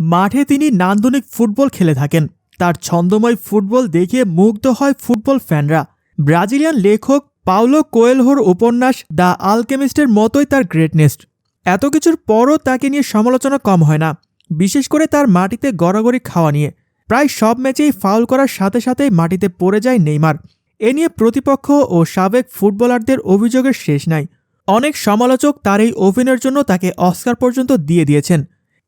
মাঠে তিনি নান্দনিক ফুটবল খেলে থাকেন। তার ছন্দময় ফুটবল দেখে মুগ্ধ হয় ফুটবল ফ্যানরা। ব্রাজিলিয়ান লেখক পাওলো কোয়েলহোর উপন্যাস দ্য আলকেমিস্টের মতোই তার গ্রেটনেস। এত কিছুর পরও তাকে নিয়ে সমালোচনা কম হয় না, বিশেষ করে তার মাটিতে গড়াগড়ি খাওয়া নিয়ে। প্রায় সব ম্যাচেই ফাউল করার সাথে সাথেই মাটিতে পড়ে যায় নেইমার। এ নিয়ে প্রতিপক্ষ ও সাবেক ফুটবলারদের অভিযোগের শেষ নাই। অনেক সমালোচক তার এই অভিনয়ের জন্য তাকে অস্কার পর্যন্ত দিয়ে দিয়েছেন।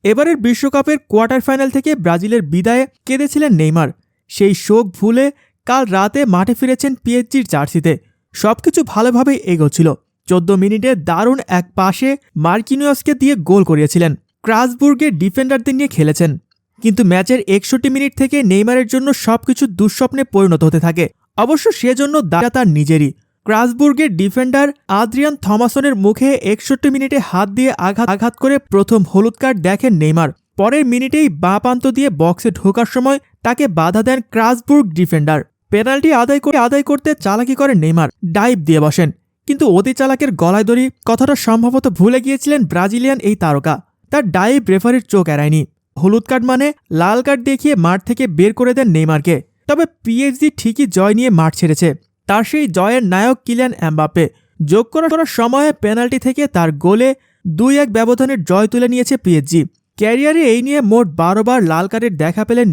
এবারের বিশ্বকাপের কোয়ার্টার ফাইনাল থেকে ব্রাজিলের বিদায়ে কেঁদেছিলেন নেইমার। সেই শোক ভুলে কাল রাতে মাঠে ফিরেছেন পিএইচজির জার্সিতে। সবকিছু ভালোভাবেই এগোচ্ছিল। চোদ্দ মিনিটে দারুণ এক পাশে মার্কিনিয়সকে দিয়ে গোল করিয়েছিলেন। ক্রাসবুর্গের ডিফেন্ডারদের নিয়ে খেলেছেন। কিন্তু ম্যাচের একষট্টি মিনিট থেকে নেইমারের জন্য সবকিছু দুঃস্বপ্নে পরিণত হতে থাকে। অবশ্য সেজন্য দায়টা তার নিজেরই। ক্রাসবুর্গের ডিফেন্ডার আদ্রিয়ান থমাসনের মুখে একষট্টি মিনিটে হাত দিয়ে আঘাত আঘাত করে প্রথম হলুদ কার্ড দেখেন নেইমার। পরের মিনিটেই বাঁ প্রান্ত দিয়ে বক্সে ঢোকার সময় তাকে বাধা দেন ক্রাসবুর্গ ডিফেন্ডার। পেনাল্টি আদায় করে আদায় করতে চালাকি করেন নেইমার। ডাইভ দিয়ে বসেন। কিন্তু অতি চালাকের গলায় দড়ি কথাটা সম্ভবত ভুলে গিয়েছিলেন ব্রাজিলিয়ান এই তারকা। তার ডাইভ রেফারির চোখ এড়ায়নি। হলুদ কার্ড মানে লাল কার্ড দেখিয়ে মাঠ থেকে বের করে দেন নেইমারকে। তবে পিএইচডি ঠিকই জয় নিয়ে মাঠ ছেড়েছে। তার সেই জয়ের নায়ক কিলিয়ান অ্যাম্বাপে যোগ করার সময়ে পেনাল্টি থেকে তার গোলে দুই এক ব্যবধানের জয় তুলে নিয়েছে পিএইচজি ক্যারিয়ারে এই নিয়ে মোট বারো বার লাল কার্ডের দেখা পেলেন